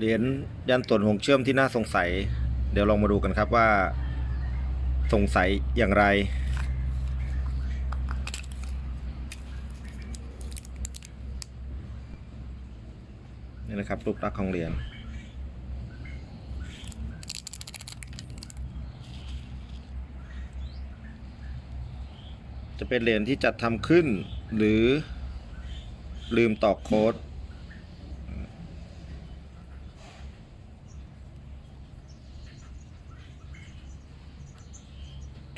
เหรียญยันตวนหงเชื่อมที่น่าสงสัย เดี๋ยวลองมาดูกันครับว่า สงสัยอย่างไร นี่นะครับรูปลักษณ์ของเหรียญจะเป็นเหรียญที่จัดทำขึ้น หรือลืมตอกโค้ด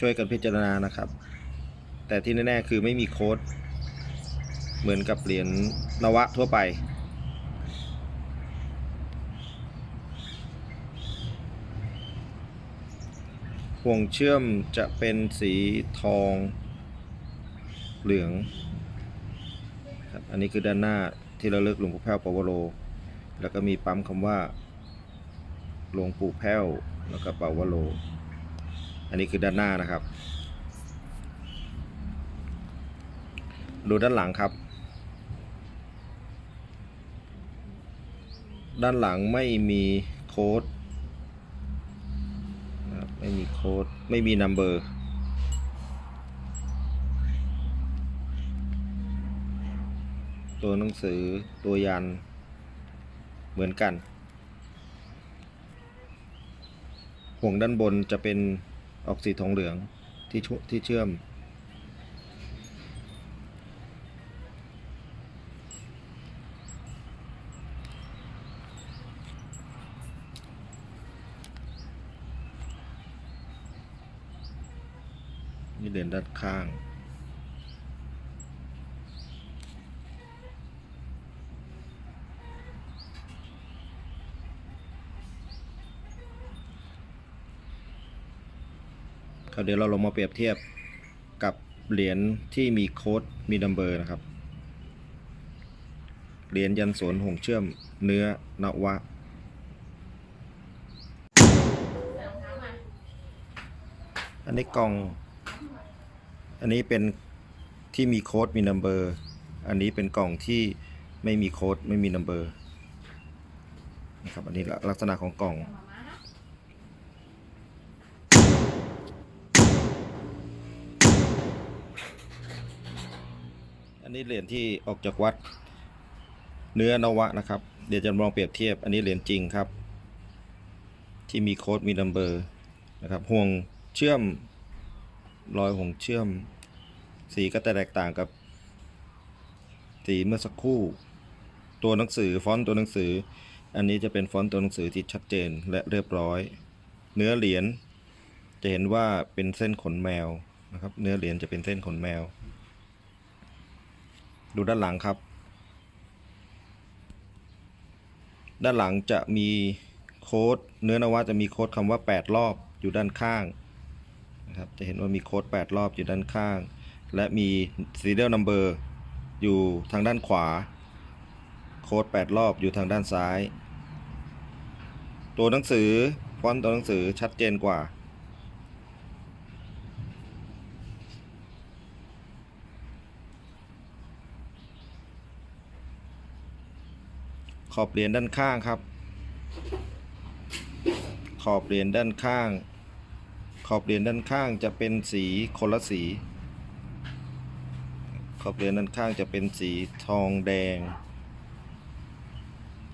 ช่วยกันพิจารณานะครับ แต่ที่แน่ๆคือไม่มีโค้ด เหมือนกับเหรียญนวะทั่วไป ห่วงเชื่อมจะเป็นสีทองเหลืองครับอันนี้คือด้านหน้าที่เราเลือกหลวงปู่แพ้วปวโร แล้วก็มีปั๊มคำว่าหลวงปู่แพ้วแล้วก็ปวโร อันนี้คือด้านหน้านะครับ ดูด้านหลังครับ ด้านหลังไม่มีโค้ดไม่มีโค้ดไม่มีนัมเบอร์ตัวหนังสือตัวยันเหมือนกัน ห่วงด้านบนจะเป็น ออกสีทองเหลืองที่ที่เชื่อม นี่เด่นด้านข้าง เดี๋ยวเราลงมาเปรียบเทียบกับเหรียญที่มีโค้ดมีนัมเบอร์นะครับ เหรียญยันสวนหงเชื่อมเนื้อนวะ อันนี้กล่อง อันนี้เป็นที่มีโค้ดมีนัมเบอร์ อันนี้เป็นกล่องที่ไม่มีโค้ดไม่มีนัมเบอร์นะครับ อันนี้ลักษณะของกล่อง นนี้เหรียญที่ออกจากวัด เนื้อนวะนะครับ เดี๋ยวจะลองเปรียบเทียบ อันนี้เหรียญจริงครับ ที่มีโค้ดมีนัมเบอร์นะครับห่วงเชื่อมรอยห่วงเชื่อม สีก็แตกต่างกับ สีเมื่อสักครู่ ตัวหนังสือฟอนต์ตัวหนังสือ อันนี้จะเป็นฟอนต์ตัวหนังสือที่ชัดเจนและเรียบร้อย เนื้อเหรียญจะเห็นว่าเป็นเส้นขนแมวนะครับ เนื้อเหรียญจะเป็นเส้นขนแมว ดูด้านหลังครับ ด้านหลังจะมีโค้ดเนื้อนวะจะมีโค้ดคำว่า 8 รอบอยู่ด้านข้างนะครับจะเห็นว่ามีโค้ด 8 รอบอยู่ด้านข้าง และมี serial number อยู่ทางด้านขวา โค้ด 8 รอบอยู่ทางด้านซ้าย ตัวหนังสือฟอนต์ตัวหนังสือชัดเจนกว่า ข อบเหรียญด้านข้างครับ ขอบเหรียญด้านข้าง ขอบเหรียญด้านข้างจะเป็นสีคนละสี ขอบเหรียญด้านข้างจะเป็นสีทองแดง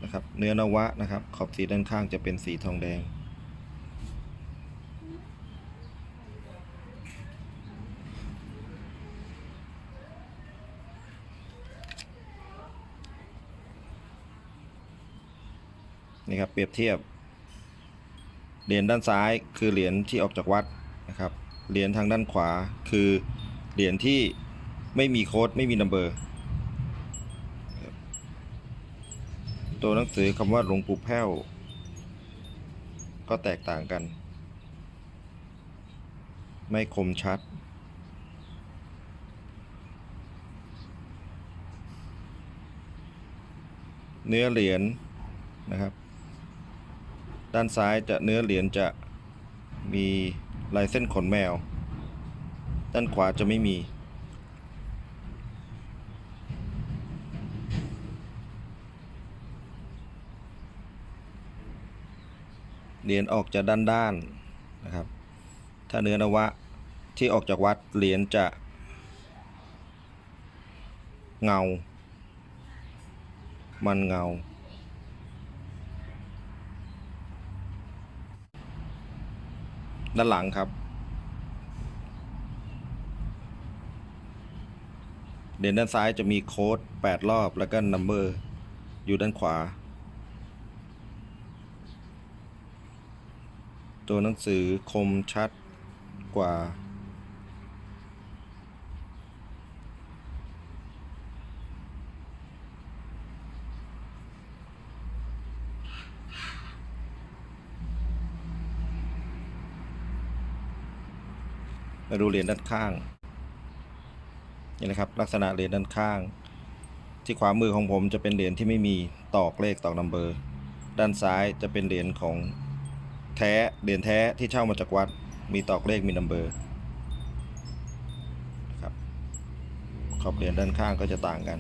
นะครับ เนื้อนวะนะครับ ขอบสีด้านข้างจะเป็นสีทองแดง นี่ครับเปรียบเทียบ เหรียญด้านซ้ายคือเหรียญที่ออกจากวัดนะครับ เหรียญทางด้านขวาคือเหรียญที่ไม่มีโค้ดไม่มีนัมเบอร์ ตัวหนังสือคำว่าหลวงปู่แพ้ว ก็แตกต่างกัน ไม่คมชัดเนื้อเหรียญนะครับ ด้านซ้ายจะเนื้อเหรียญจะมีลายเส้นขนแมว ด้านขวาจะไม่มี เหรียญออกจะด้านๆนะครับ ถ้าเนื้อนวะที่ออกจากวัดเหรียญจะเงา มันเงา ด้านหลังครับ เด่นด้านซ้ายจะมีโค้ด 8 รอบแล้วก็นัมเบอร์อยู่ด้านขวา ตัวหนังสือคมชัดกว่า ดูเหรียญด้านข้างนี่นะครับลักษณะเหรียญด้านข้าง ที่ขวามือของผมจะเป็นเหรียญที่ไม่มีตอกเลขตอกนัมเบอร์ ด้านซ้ายจะเป็นเหรียญของแท้เหรียญแท้ที่เช่ามาจากวัดมีตอกเลขมีนัมเบอร์ครับขอบเหรียญด้านข้างก็จะต่างกัน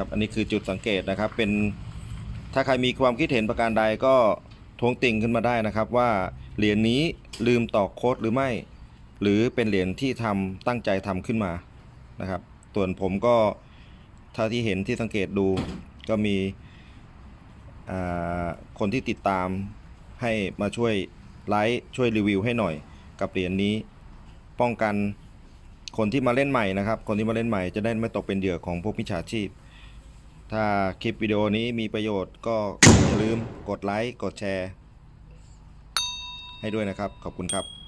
ครับ อันนี้คือจุดสังเกตนะครับ เป็นถ้าใครมีความคิดเห็นประการใดก็ทวงติงขึ้นมาได้นะครับ ว่าเหรียญนี้ลืมตอกโค้ดหรือไม่ หรือเป็นเหรียญที่ทำตั้งใจทำขึ้นมานะครับ ส่วนผมก็ถ้าที่เห็นที่สังเกตดูก็มีคนที่ติดตามให้มาช่วยไลค์ช่วยรีวิวให้หน่อยกับเหรียญนี้ป้องกันคนที่มาเล่นใหม่นะครับ คนที่มาเล่นใหม่จะได้ไม่ตกเป็นเหยื่อของพวกมิจฉาชีพ ถ้าคลิปวิดีโอนี้มีประโยชน์ก็อย่าลืมกดไลค์ กดแชร์ ให้ด้วยนะครับ ขอบคุณครับ